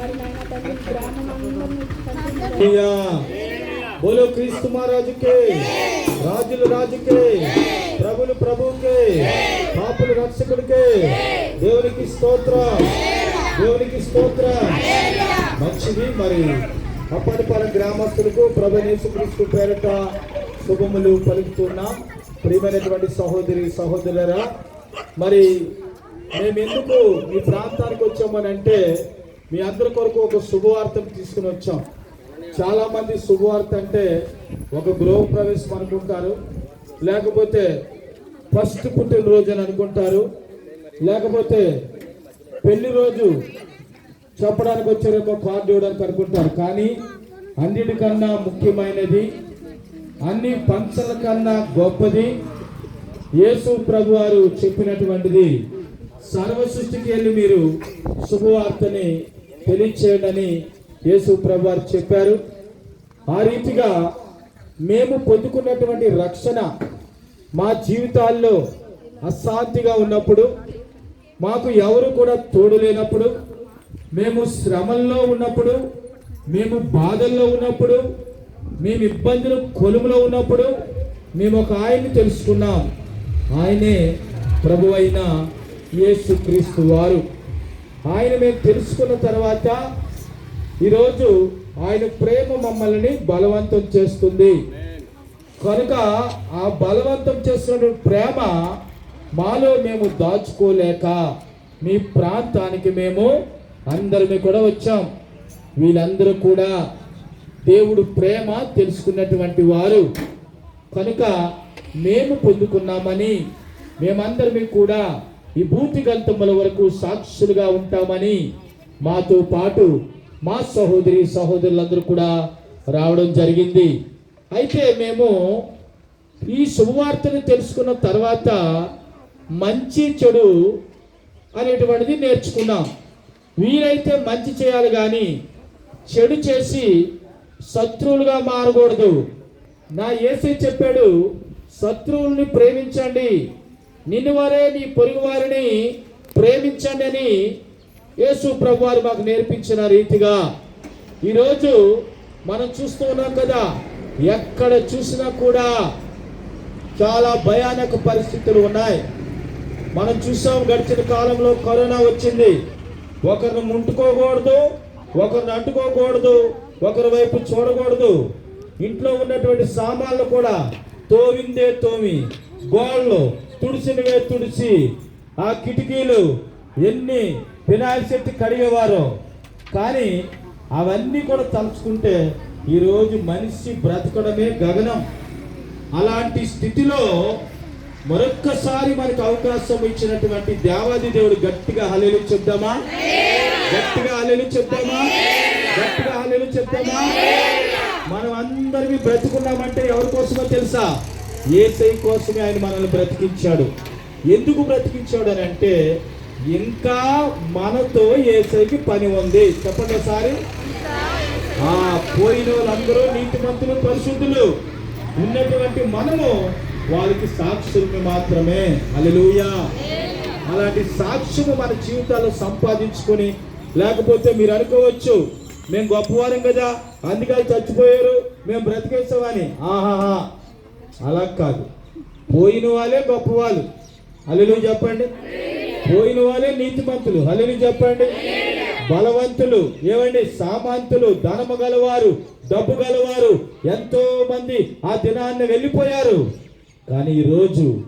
మరి నాయన తండ్రి గ్రామం బోలో క్రీస్తు మహారాజుకే రాజులు రాజుకే ప్రభులు ప్రభుకే పాపులు రక్షకుడికే దేవునికి స్తోత్ర దేవునికి స్తోత్ర. మంచిది మరి. అప్పటిపాల గ్రామస్తులకు ప్రభు యేసుక్రీస్తు పేరట శుభములు పలుకుతున్నాం. ప్రియమైనటువంటి సహోదరి సహోదరులరా మరి మేము ఎందుకు మీ ప్రాంతానికి వచ్చామనంటే మీ అందరి కొరకు ఒక శుభవార్తను తీసుకుని వచ్చాం. చాలామంది శుభవార్త అంటే ఒక గృహ ప్రవేశం అనుకుంటారు. లేకపోతే ఫస్ట్ పుట్టినరోజు అని అనుకుంటారు. లేకపోతే పెళ్ళి రోజు చెప్పడానికి వచ్చారేమో కార్డు ఇవ్వడానికి అనుకుంటారు. కానీ అన్నిటికన్నా ముఖ్యమైనది అన్ని పంచల కన్నా గొప్పది యేసు ప్రభు వారు చెప్పినటువంటిది. సర్వ సృష్టికి వెళ్ళి మీరు శుభవార్తని తెలియచేయండి యేసు ప్రభు చెప్పారు. ఆ రీతిగా మేము పొందుకున్నటువంటి రక్షణ మా జీవితాల్లో అశాంతిగా ఉన్నప్పుడు మాకు ఎవరు కూడా తోడు లేనప్పుడు మేము శ్రమల్లో ఉన్నప్పుడు మేము బాధల్లో ఉన్నప్పుడు మేము ఇబ్బందులు కొలుములో ఉన్నప్పుడు మేము ఒక ఆయన్ని తెలుసుకున్నాం. ఆయనే ప్రభు అయిన యేసుక్రీస్తు వారు. ఆయన మేము తెలుసుకున్న తర్వాత ఈరోజు ఆయన ప్రేమ మమ్మల్ని బలవంతం చేస్తుంది. కనుక ఆ బలవంతం చేస్తున్న ప్రేమ మాలో మేము దాచుకోలేక మీ ప్రాంతానికి మేము అందరమే కూడా వచ్చాం. వీళ్ళందరూ కూడా దేవుడు ప్రేమ తెలుసుకున్నటువంటి వారు. కనుక మేము పొందుకున్నామని మేమందరమీ కూడా ఈ భూతి గంతముల వరకు సాక్షులుగా ఉంటామని మాతో పాటు మా సహోదరి సహోదరులందరూ కూడా రావడం జరిగింది. అయితే మేము ఈ శుభవార్తను తెలుసుకున్న తర్వాత మంచి చెడు అనేటువంటిది నేర్చుకున్నాం. వీరైతే మంచి చేయాలి కానీ చెడు చేసి శత్రువులుగా మారకూడదు. నా ఏసీ చెప్పాడు శత్రువుల్ని ప్రేమించండి నిన్ను వారే నీ పొరుగు వారిని ప్రేమించండి అని యేసు ప్రభు వారు మాకు నేర్పించిన రీతిగా ఈరోజు మనం చూస్తూ ఉన్నాం కదా ఎక్కడ చూసినా కూడా చాలా భయానక పరిస్థితులు ఉన్నాయి. మనం చూసాం గడిచిన కాలంలో కరోనా వచ్చింది. ఒకరిని ముట్టుకోకూడదు ఒకరిని అంటుకోకూడదు ఒకరి వైపు చూడకూడదు. ఇంట్లో ఉన్నటువంటి సామాన్లు కూడా తోవిందే తోమి గోళ్ళు తుడిచినవే తుడిచి ఆ కిటికీలు ఎన్ని వినాయక శక్తి కడిగేవారో. కానీ అవన్నీ కూడా తలుచుకుంటే ఈరోజు మనిషి బ్రతకడమే గగనం. అలాంటి స్థితిలో మరొక్కసారి మనకు అవకాశం ఇచ్చినటువంటి దేవాది దేవుడు గట్టిగా హలేలు చెప్దామా? గట్టిగా హలేలు చెప్దామా? గట్టిగా హలేలు చెప్దామా? మనం అందరివి బ్రతుకున్నామంటే ఎవరి కోసమో తెలుసా? ఏసై కోసమే ఆయన మనల్ని బ్రతికించాడు? ఎందుకు బ్రతికించాడు అని అంటే ఇంకా మనతో ఏసైకి పని ఉంది. చెప్పండి ఒకసారి. ఆ పోయిన వాళ్ళందరూ నీతిమంతులు పరిశుద్ధులు. ఉన్నటువంటి మనము వారికి సాక్షులు మాత్రమే. అలెలుయా అలాంటి సాక్ష్యము మన జీవితాల్లో సంపాదించుకొని లేకపోతే మీరు అనుకోవచ్చు మేము గొప్పవారం కదా అందుకని చచ్చిపోయారు మేము బ్రతికేస్తామని ఆహాహా. అలా కాదు. పోయిన వాళ్ళే గొప్పవాళ్ళు. అల్లెలు చెప్పండి. పోయిన వాళ్ళే నీతిమంతులు. అల్లెలు చెప్పండి. బలవంతులు. ఏమండి? సామంతులు ధనము గలవారు డబ్బు గలవారు ఎంతో మంది ఆ దినాన్ని వెళ్ళిపోయారు. కానీ ఈరోజు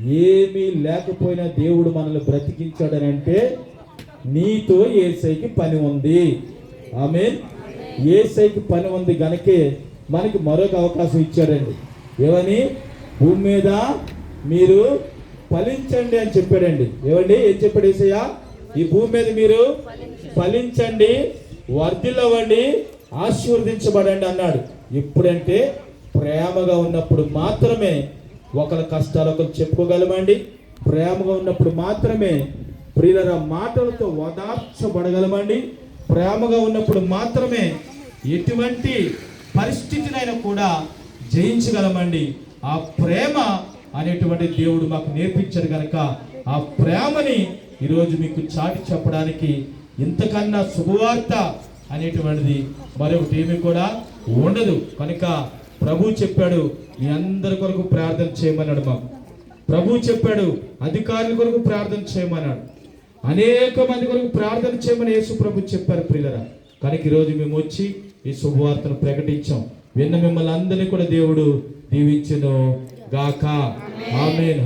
ఏమీ లేకపోయినా దేవుడు మనల్ని బ్రతికించాడని అంటే నీతో ఏసైకి పని ఉంది. ఆమె ఏసైకి పని ఉంది గనకే మనకి మరొక అవకాశం ఇచ్చాడండి. ఏమని భూమి మీద మీరు ఫలించండి అని చెప్పాడండి. ఏమండి ఏం చెప్పాడు ఏసయ్య? ఈ భూమి మీద మీరు ఫలించండి వర్ధిల్లవండి ఆశీర్వదించబడండి అన్నాడు. ఎప్పుడంటే ప్రేమగా ఉన్నప్పుడు మాత్రమే ఒకరి కష్టాలు ఒకరు చెప్పుకోగలమండి. ప్రేమగా ఉన్నప్పుడు మాత్రమే ప్రియుల మాటలతో ఓదార్చబడగలమండి. ప్రేమగా ఉన్నప్పుడు మాత్రమే ఎటువంటి పరిస్థితినైనా కూడా జయించగలమండి. ఆ ప్రేమ అనేటువంటి దేవుడు మాకు నేర్పించాడు కనుక ఆ ప్రేమని ఈరోజు మీకు చాటి చెప్పడానికి ఇంతకన్నా శుభవార్త అనేటువంటిది మరొకటి ఏమి కూడా ఉండదు. కనుక ప్రభు చెప్పాడు మీ అందరి కొరకు ప్రార్థన చేయమన్నాడు మాకు. ప్రభు చెప్పాడు అధికారుల కొరకు ప్రార్థన చేయమన్నాడు. అనేక మంది కొరకు ప్రార్థన చేయమని యేసు ప్రభు చెప్పారు ప్రియులరా. కనుక ఈరోజు మేము వచ్చి ఈ శుభవార్తను ప్రకటించాం. విన్న మిమ్మల్ని అందరినీ కూడా దేవుడు దీవించును గాక. ఆమేన్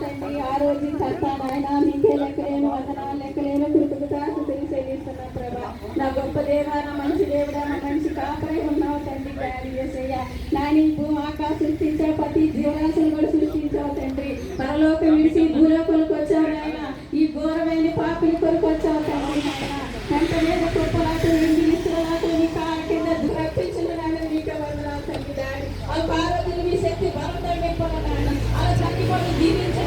తండ్రి ఆరోగ్యం కర్త నాయన మీకే లెక్కలేను వదనాలు లెక్కలేను కృతజ్ఞతాస్తుతులు చెల్లిస్తున్నాం ప్రభా నా గొప్ప దేవా నా మంచి దేవుడా నా మంచి కాపరై ఉన్నావు తండ్రి నీ భూమి ఆకాశం ప్రతి జీవరాశులు కూడా పరలోకం విడిచి భూలోకులకు వచ్చావు నాయన ఈ ఘోరమైన పాపిని కొరకు వచ్చావు తండ్రి నాయన. కంట మీద కుప్పలాటలు ఎండి ఇసులాటలు నీ కాళ్ళ కింద రప్పించిన నాయన నీకే వందనాలు తండ్రి డాడీ. ఆ పార్వతులు మీ శక్తి బలంతో నింపను నాయన అలా చక్కని దీవించి